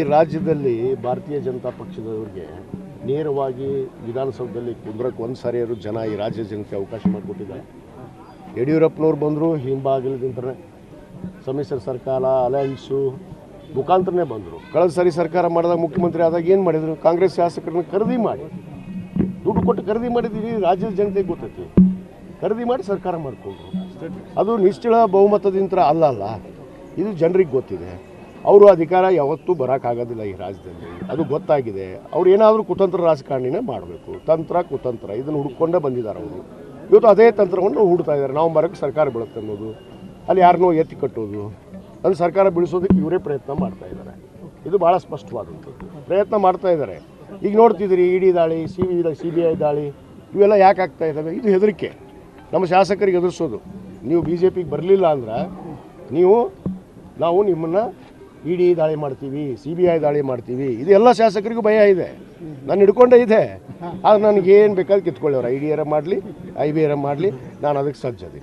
ಈ ರಾಜ್ಯದಲ್ಲಿ ಭಾರತೀಯ ಜನತಾ ಪಕ್ಷದವ್ರಿಗೆ ನೇರವಾಗಿ ವಿಧಾನಸೌಧದಲ್ಲಿ ಕುಂದ್ರಕ್ಕೆ ಒಂದು ಅವರು ಜನ ಈ ರಾಜ್ಯ ಜನತೆ ಅವಕಾಶ ಮಾಡಿಕೊಟ್ಟಿದ್ದಾರೆ. ಯಡಿಯೂರಪ್ಪನವ್ರು ಬಂದರು ಹಿಂಬಾಗಿಲದಿಂದನೇ ಸಮ್ಮಿಶ್ರ ಸರ್ಕಾರ, ಅಲಯನ್ಸು ಮುಖಾಂತರನೇ ಬಂದರು. ಕಳೆದ ಸಾರಿ ಸರ್ಕಾರ ಮಾಡಿದಾಗ ಮುಖ್ಯಮಂತ್ರಿ ಆದಾಗ ಏನು ಮಾಡಿದರು? ಕಾಂಗ್ರೆಸ್ ಶಾಸಕರನ್ನ ಖರೀದಿ ಮಾಡಿ. ದುಡ್ಡು ಕೊಟ್ಟು ಖರೀದಿ ಮಾಡಿದ್ದೀವಿ ರಾಜ್ಯದ ಜನತೆಗೆ ಗೊತ್ತೈತಿ. ಖರೀದಿ ಮಾಡಿ ಸರ್ಕಾರ ಮಾಡಿಕೊಂಡ್ರು. ಅದು ನಿಶ್ಚಳ ಬಹುಮತದಿಂದ ಅಲ್ಲ ಅಲ್ಲ, ಇದು ಜನರಿಗೆ ಗೊತ್ತಿದೆ. ಅವರು ಅಧಿಕಾರ ಯಾವತ್ತೂ ಬರೋಕ್ಕಾಗೋದಿಲ್ಲ ಈ ರಾಜ್ಯದಲ್ಲಿ. ಅದು ಗೊತ್ತಾಗಿದೆ. ಅವ್ರು ಏನಾದರೂ ಕುತಂತ್ರ ರಾಜಕಾರಣಿನೇ ಮಾಡಬೇಕು. ತಂತ್ರ, ಕುತಂತ್ರ. ಇದನ್ನು ಹುಡ್ಕೊಂಡೇ ಬಂದಿದ್ದಾರೆ ಅವರು. ಇವತ್ತು ಅದೇ ತಂತ್ರವನ್ನು ಹುಡ್ತಾ ಇದ್ದಾರೆ. ನಾವು ಮರಕ್ಕೆ ಸರ್ಕಾರ ಬೀಳುತ್ತೆ ಅನ್ನೋದು. ಅಲ್ಲಿ ಯಾರನ್ನೋ ಎತ್ತಿ ಕಟ್ಟೋದು. ಅದು ಸರ್ಕಾರ ಬೀಳಿಸೋದಕ್ಕೆ ಇವರೇ ಪ್ರಯತ್ನ ಮಾಡ್ತಾ ಇದ್ದಾರೆ. ಇದು ಭಾಳ ಸ್ಪಷ್ಟವಾದಂಥದ್ದು. ಪ್ರಯತ್ನ ಮಾಡ್ತಾ ಇದ್ದಾರೆ. ಈಗ ನೋಡ್ತಿದ್ದೀರಿ ಇಡಿ ದಾಳಿ, C B C B I ದಾಳಿ. ಇವೆಲ್ಲ ಯಾಕೆ ಆಗ್ತಾ ಇದ್ದಾವೆ? ಇದು ಹೆದರಿಕೆ. ನಮ್ಮ ಶಾಸಕರಿಗೆ ಎದುರಿಸೋದು ನೀವು ಬಿ ಜೆ ಪಿಗೆ ಬರಲಿಲ್ಲ ಅಂದ್ರೆ ನೀವು, ನಾವು ನಿಮ್ಮನ್ನು ಇಡಿ ದಾಳಿ ಮಾಡ್ತೀವಿ ಸಿ ಬಿ ಐ ದಾಳಿ ಮಾಡ್ತೀವಿ. ಇದು ಎಲ್ಲ ಶಾಸಕರಿಗೂ ಭಯ ಇದೆ. ನಾನು ಹಿಡ್ಕೊಂಡೇ ಇದೆ. ಆದ್ರೆ ನನಗೇನು ಬೇಕಾದ್ರೆ ಕಿತ್ಕೊಳ್ಳೋರು. ಐ ಡಿ ಆರ್ ಮಾಡಲಿ ಐ ಬಿ ಆರ್ ಮಾಡಲಿ, ನಾನು ಅದಕ್ಕೆ ಸಜ್ಜದೆ